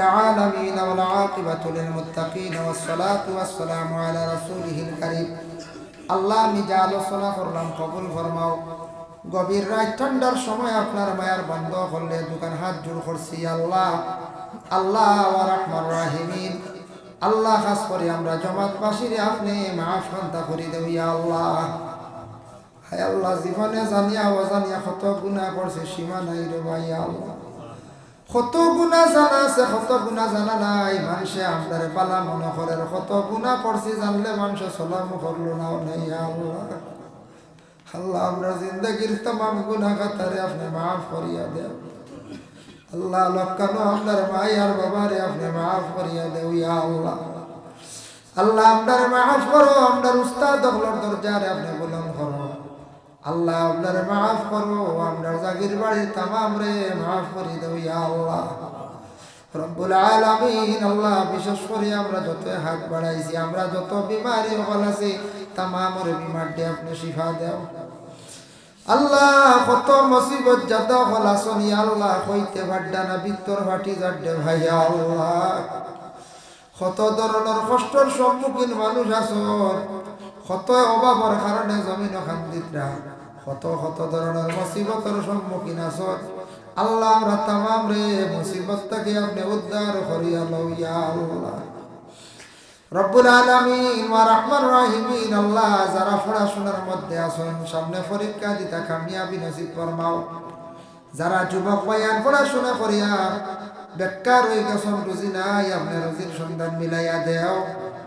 العالمين والعاقبة للمتقين والصلاة والسلام على رسوله الكريم আল্লাহ আমি যা আলোচনা করলাম কবুল ফরমাও গভীর রাত ঠান্ডার সময় আপনার মায়ার বন্ধ করলে দোকান হাত জোর করছি আল্লাহ আল্লাহ ওয়া রহমান রাহিমিন আল্লাহ খাস করে আমরা জমাতবাসীরে আপনি মাফ খান্তা করে দেব ইয়া আল্লাহ হায় আল্লাহ জীবনে জানিয়া অজানিয়া কত গুণা করছে সীমা নাই রে ভাই আল্লাহ কত গুণা জানা আছে, কত গুণা জানা নাই। মানুষে আমদারে পালা মনে করে, কত গুণা করছি জানলে মানুষে চলাম করল না, নাই আল্লাহ। আল্লাহ, আমরা জিন্দগির তমাম গুণা কাতারে আপনি মাফ করিয়া দেও আল্লাহ লক্কানো আপনার মাই আর বাবারে আপনি মাফ করিয়া দেও ইয়া আল্লাহ। আল্লাহ, আপনার মাফ করো, আপনার উস্তাদ হলর দরজারে আপনি বলম করো। আল্লাহ আপনার মাফ করো আপনার জাগির বাড়ির তামাম রে মাফ করে দেও ইয়া আল্লাহ। আল্লাহ বিশেষ করে আমরা হাত বাড়াইছি, আমরা যত বিমারি আছি দেও। আল্লাহ কত আল্লাহ কইতে না ভাটি ভাইয়া আল্লাহ। ধরনের সম্মুখীন মানুষ আসন কত অভাবর কারণে জমিন খান্দিতরা কত কত ধরনের মুসিবতের সম্মুখীন আসন আল্লাহ আমরা তামাম রে মুসিবত থেকে আপনি উদ্ধার করিয়া লইয়া আল্লাহ। রব্বুল আলামিন ওয়া রহমান রাহিমিন, আল্লাহ যারা পড়াশোনার মধ্যে আসন সামনে পরীক্ষা দিতা কামিয়াবি নসিব ফরমাও। যারা যুবক ভাইয়ান পড়াশোনা করিয়া বেকার হয়ে গেছেন, রুজি নাই আপনি রুজির সন্ধান মিলাইয়া দেও।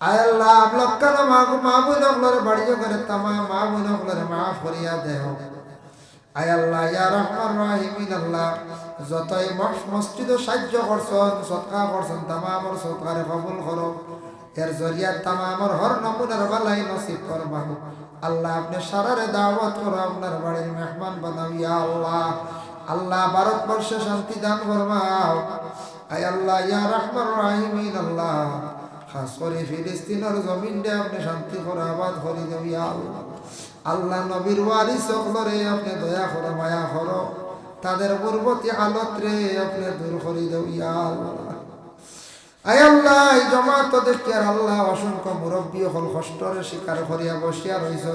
আয় আল্লাহ লক্কানো মাগু মাবুন অগলর বাড়িও করে তামাম মাবুন অগলর মাফ করিয়া দেও। আয় আল্লাহ, ইয়া রহমান রাহিমিন আল্লাহ, যতই মসজিদ সাহায্য করছেন সৎকা করছেন তামামর সৎকারে কবুল করো। এর জরিয়াত তামামর হর নমুনার বালাই নসিব করবাহ। আল্লাহ আপনি সারারে দাওয়াত করো, আপনার বাড়ির মেহমান বানাও, ইয়া আল্লাহ। আল্লাহ ভারতবর্ষে শান্তি দান ফরমাও আয় আল্লাহ, ইয়া রহমান রাহিমিন আল্লাহ। খাস করে ফিলিস্তিনের জমিনটা আপনি শান্তি করে আবাদ করে দেব আল্লাহ। আল্লাহ নবীর ওয়ারিস সকলরে আপনি দয়া করো মায়া করো। তাদের পূর্বতী হালত রে আপনি দূর করে ইয়া আল্লাহ। আল্লাহ, এই জমাত দেখি আর আল্লাহ অসংখ্য মুরব্বী হল কষ্টরে স্বীকার করিয়া বসিয়া রইছ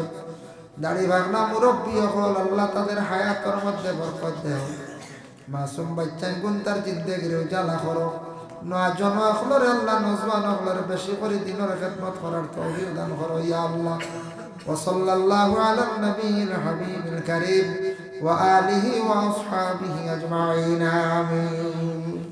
দাড়ি ভাগনা মুরব্বী হল আল্লাহ তাদের হায়াতর মধ্যে বরকত দেও মাসুম বাচ্চান গুণ তার জিন্দেগির উজালা করো। নয়া জন অখলরে আল্লাহ নজবান অখলরে বেশি করে দিনের খেদমত করার তৌফিক দান করো ইয়া আল্লাহ وصلى الله على النبي الحبيب الكريم وآله وأصحابه أجمعين آمين